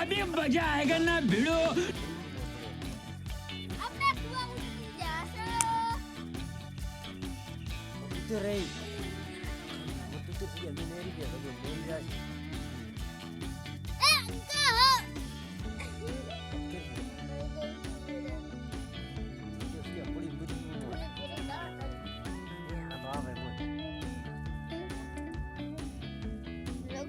अभी मजा आएगा ना भिड़ो Itu Ray. Waktu itu dia menarik ya bagi Bondas.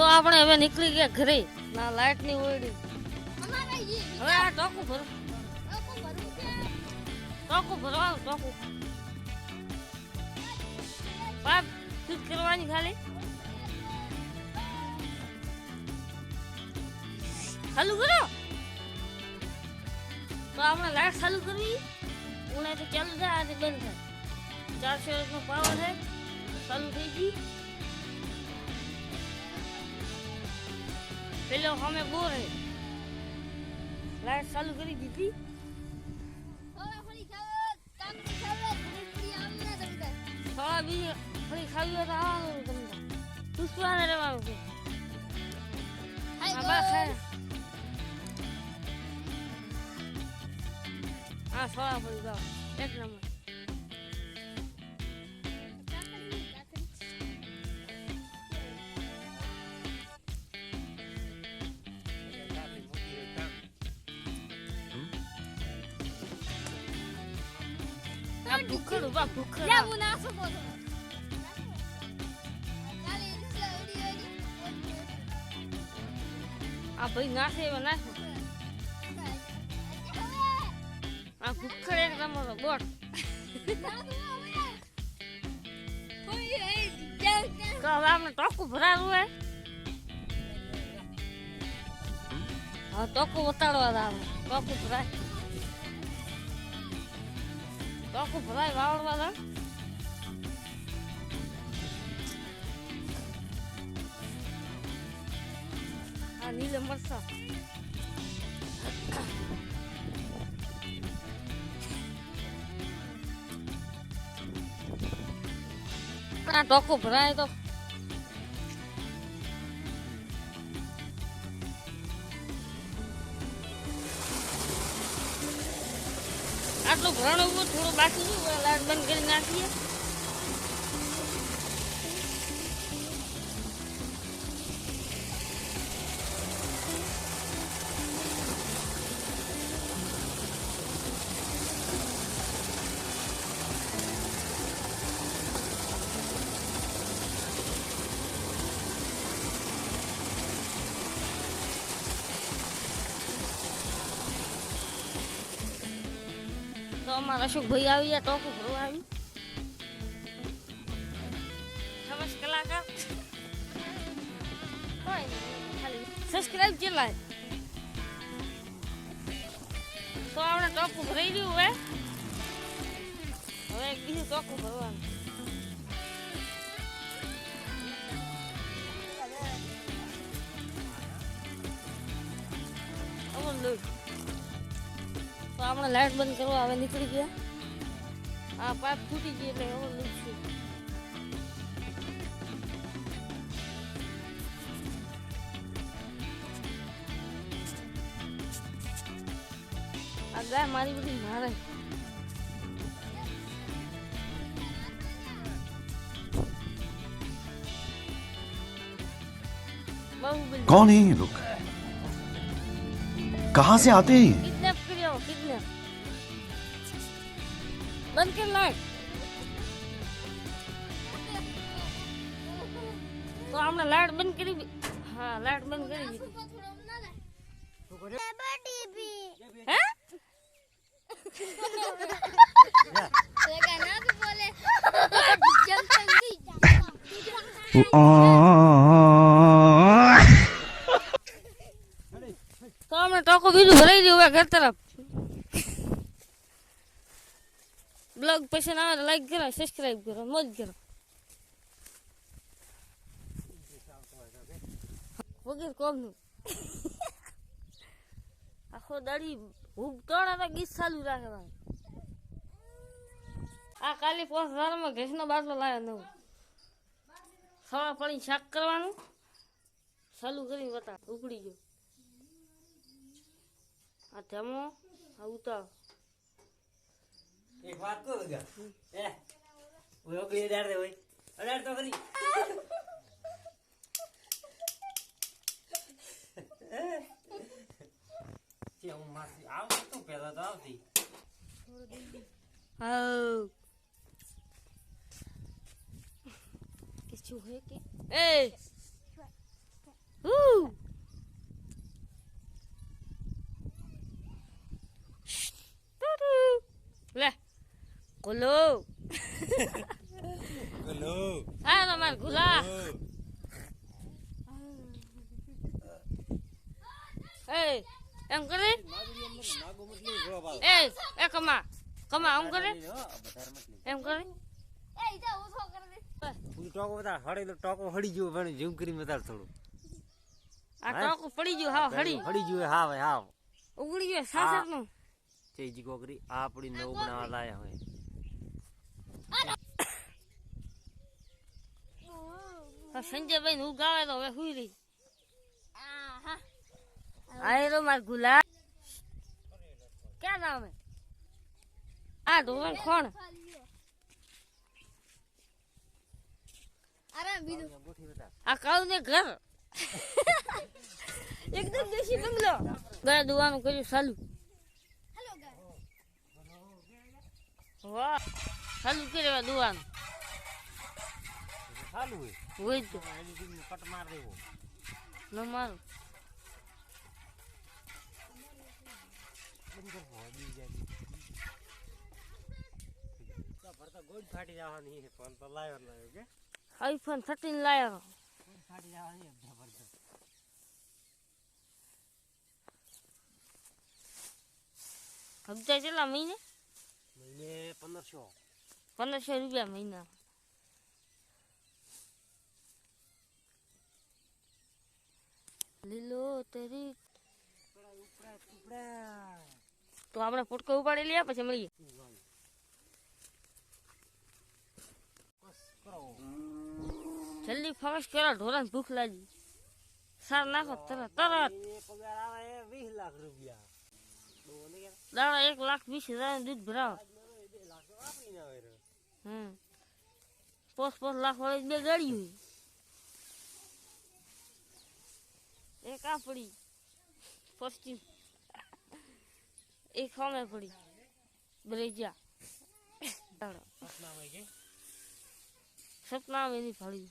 તો આપણે હવે નીકળી ગયા ઘરે. ના લાઈટની ઓયડી. અમારે ઈ હવે આ ટોકું ભરો. લોકો ભરવું છે? ટોકું ભરવાનું ટોકું. પાપ ફિટ કરવાની ખાલી? ચાલુ કરો તો આપણે લાઈટ ચાલુ કરવી? ઉનાય તો ચાલુ થાય આજે બંધ થાય. ચારસો નો પાવર છે ચાલુ થઈ ગઈ પેલો સામે બોર લાઈટ ચાલુ કરી દીધી. થોડા ફરી ખાવ કામ ખાવ ઘડી આમને તમને. થોડા બી ફરી ખાવી તો આવવાનું તમને. પૂછવાને રહેવાનું છે. હા. સોળા પડી જાઓ. એક નંબર. આ ભૂખડ બા ભૂખડ લે હું ના શકો તો કાલે રિક્ષા ઉડી ઉડી આ ભાઈ નાખે એવા નાખો આ ભૂખડ એક નંબર બોટ તો હવે આપણે ટોકું ભરાવું હે હા ટોકું બતાડવા આવે ટોકું ભરાય ટોકું ભરાય વાવડવા દે આ નીલે મરસા આ ટોકું ભરાય તો થોડું બાકી લાઈટ બંધ કરી નાખીએ. અમારા અશોકભાઈ આવી ગયા, ટોપું ભરવા આવી. સમજ કલાકાર કોઈ ખાલી સબસ્ક્રાઇબ ચેલા તો આપણે ટોપું ભરાઈ ગયું હવે હવે એક બીજું ટોપું ભરવાનું. Look. તો આપણે લાઈટ બંધ કરવા હવે નીકળી ગયા આ પાઇપ તૂટી ગઈ એટલે હવે લૂટ છે આ ગાય મારી બધી મારે બાહુબલી कौन है ये लोग कहां से आते हैं તો આપણે લાઈટ બંધ કરી દી- હા લાઈટ બંધ કરી દીધી હે તો આપણે ટોકો બીજું ભરાઈ દઉં હવે ઘર તરફ બ્લોગ પસંદ આવે તો લાઈક કરો સબસ્ક્રાઇબ કરો મોજ કરો વગર કોમનું આખો દાડી ભૂખ ત્રણ તો ગીત ચાલુ રાખે આ કાલે પોસ હજારમાં ઘેસનો બાટલો લાવ્યો નવો. સવા પડી શાક કરવાનું. ચાલુ કરીને બતા, ઉકળી ગયો. આ ધમો, આ ઉતાર. એક વાત કહું એ ઓગળી અડાડ દે અડાડ તો ખરી. કે હું માસી આવતી તું પહેલા તો આવતી હાઉ કે શું હે કે એ ટુટુ. લે કોલો ગલો આ તો માર ગુલા એ એમ કરે? એ એ કમા કમા આમ કરે? એમ કરે? ટોકો બધા હડે તો ટોકો હળી ગયો પણ ઝૂમ કરી બતાડ થોડું. આ ટોકો પડી ગયો હા હળી. હળી ગયો હા ભાઈ હા. ઉગડી ગયો સાસરનું ચેજી કોકરી આ આપડી નવ બનાવવા લાયા હોય. સંજયભાઈ નું ગાવે તો હવે હુઈ રહી. આ તો માર ગુલાબ ક્યાં નામ હે આ ધોરણ કોણ આ કાઉ ને ઘર. એકદમ દેશી બંગલો. ગયા દુવાનું કર્યું ચાલુ વાહ. ચાલુ કર્યું દુવાનું? સાલું હોય. હોય તો. કટ માર દેવો. ન મારું. ભરતા ગોળ ફાટી જવાની છે ફોન તો લાવ્યો લાવ્યો પંદરસો રૂપિયા મહિના. લીલો તરી. તો આપણે ફોટકો ઉપાડી લઈએ પછી મળીએ. જલ્દી ફોકસ કરો, ઢોરાને ભૂખ લાગી. સાર નાખો, તરત તરત. દાડા એક લાખ વીસ હજાર દૂધ ભરાવો. હમ. પોસ પોસ લાખ વાળી બે ગાડી એક આપડી. પડી પશ્ચિમ એક સામે પડી બ્રેજા સપના હોય સપના એની ફળી